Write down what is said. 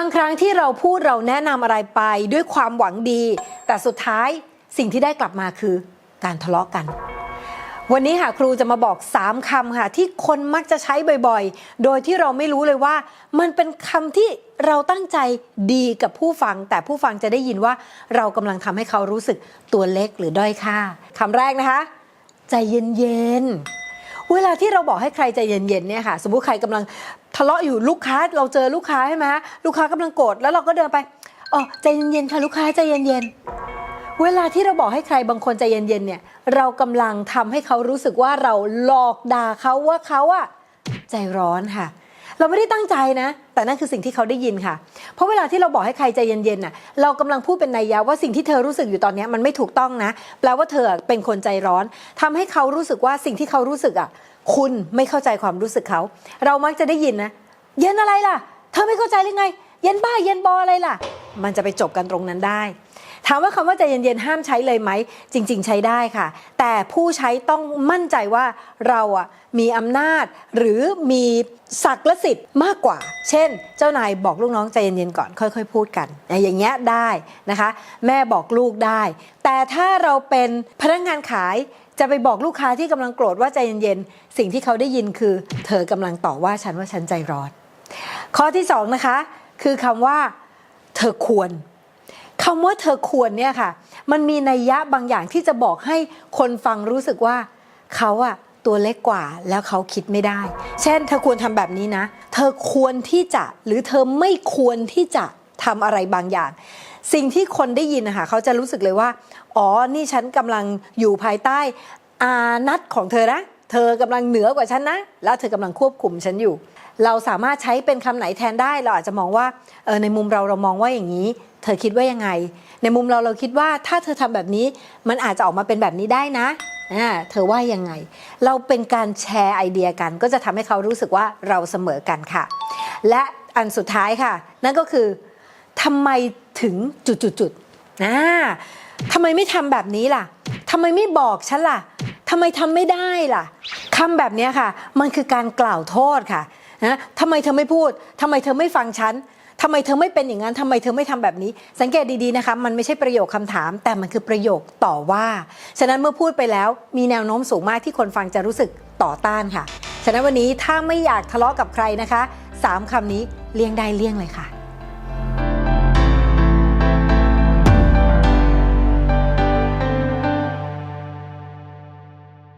างครั้งที่เราพูดเราแนะนำอะไรไปด้วยความหวังดี แต่สุดท้ายสิ่งที่ได้กลับมาคือการทะเลาะกัน วันนี้ค่ะครูจะมาบอก 3คำค่ะที่คนมักจะใช้บ่อยๆ โดยที่เราไม่รู้เลยว่า มันเป็นคำที่เราตั้งใจดีกับผู้ฟัง แต่ผู้ฟังจะได้ยินว่าเรากำลังทำให้เขารู้สึกตัวเล็กหรือด้อยค่าคำแรกนะคะ ใจเย็นๆ เวลาที่เราบอกให้ใครใจเย็นๆเนี่ยค่ะ สมมุติใครกำลังทะเลาะอยู่ลูกค้าเราเจอลูกค้าใช่ไหมลูกค้ากำลังโกรธแล้วเราก็เดินไปอ๋อใจเย็นๆค่ะลูกค้าใจเย็นๆ เวลาที่เราบอกให้ใครบางคนใจเย็นๆเนี่ย เรากำลังทำให้เขารู้สึกว่าเราหลอกด่าเขาว่าเขาอะใจร้อนค่ะ เราไม่ได้ตั้งใจนะ แต่นั่นคือสิ่งที่เขาได้ยินค่ะ เพราะเวลาที่เราบอกให้ใครใจเย็นๆน่ะเรากำลังพูดเป็นนัยยะว่าสิ่งที่เธอรู้สึกอยู่ตอนนี้มันไม่ถูกต้องนะ แปลว่าเธอเป็นคนใจร้อนทำให้เขารู้สึกว่าสิ่งที่เขารู้สึกอะ คุณไม่เข้าใจความรู้สึกเขา เรามักจะได้ยินนะ เย็นอะไรล่ะ เธอไม่เข้าใจหรือไง เย็นบ้าเย็นบออะไรล่ะ มันจะไปจบกันตรงนั้นได้ ถามว่าคำว่าใจเย็นๆห้ามใช้เลยไหม จริง ๆ ใช้ได้ค่ะ แต่ผู้ใช้ต้องมั่นใจว่าเราอะมีอำนาจหรือมีศักดิ์และสิทธิ์มากกว่า เช่น เจ้านายบอกลูกน้องใจเย็นๆก่อนค่อย ๆ พูดกัน อย่างเงี้ยได้นะคะ แม่บอกลูกได้ แต่ถ้าเราเป็นพนักงานขายจะไปบอกลูกค้าที่กำลังโกรธว่าใจเย็นๆ สิ่งที่เขาได้ยินคือ เธอกำลังต่อว่าฉันว่าฉันใจร้อน ข้อที่สองนะคะ คือคำว่า เธอควร คำว่าเธอควรเนี่ยค่ะ มันมีนัยยะบางอย่างที่จะบอกให้คนฟังรู้สึกว่าเขาอะตัวเล็กกว่าแล้วเขาคิดไม่ได้ เช่น เธอควรทำแบบนี้นะ เธอควรที่จะหรือเธอไม่ควรที่จะทำอะไรบางอย่าง สิ่งที่คนได้ยินนะคะเขาจะรู้สึกเลยว่า อ๋อ นี่ฉันกำลังอยู่ภายใต้อานัตของเธอนะ เธอกำลังเหนือกว่าฉันนะ แล้วเธอกำลังควบคุมฉันอยู่ เราสามารถใช้เป็นคำไหนแทนได้ เราอาจจะมองว่าเออในมุมเราเรามองว่าอย่างนี้ เธอคิดว่ายังไง ในมุมเราเราคิดว่าถ้าเธอทำแบบนี้ มันอาจจะออกมาเป็นแบบนี้ได้นะอ่าเธอว่ายังไง เราเป็นการแชร์ไอเดียกัน ก็จะทำให้เขารู้สึกว่าเราเสมอกันค่ะ และอันสุดท้ายค่ะ นั่นก็คือทำไมถึงจุดๆๆอ่าทำไมไม่ทำแบบนี้ล่ะทำไมไม่บอกฉันล่ะ ทำไมทำไม่ได้ล่ะคำแบบนี้ค่ะ มันคือการกล่าวโทษค่ะนะทำไมเธอไม่พูดทำไมเธอไม่ฟังฉันทำไมเธอไม่เป็นอย่างนั้นทำไมเธอไม่ทำแบบนี้ สังเกตดีๆนะคะมันไม่ใช่ประโยคคำถาม แต่มันคือประโยคต่อว่า ฉะนั้นเมื่อพูดไปแล้วมีแนวโน้มสูงมากที่คนฟังจะรู้สึกต่อต้านค่ะ ฉะนั้นวันนี้ถ้าไม่อยากทะเลาะกับใครนะคะสามคำนี้เลี่ยงได้เลี่ยงเลยค่ะ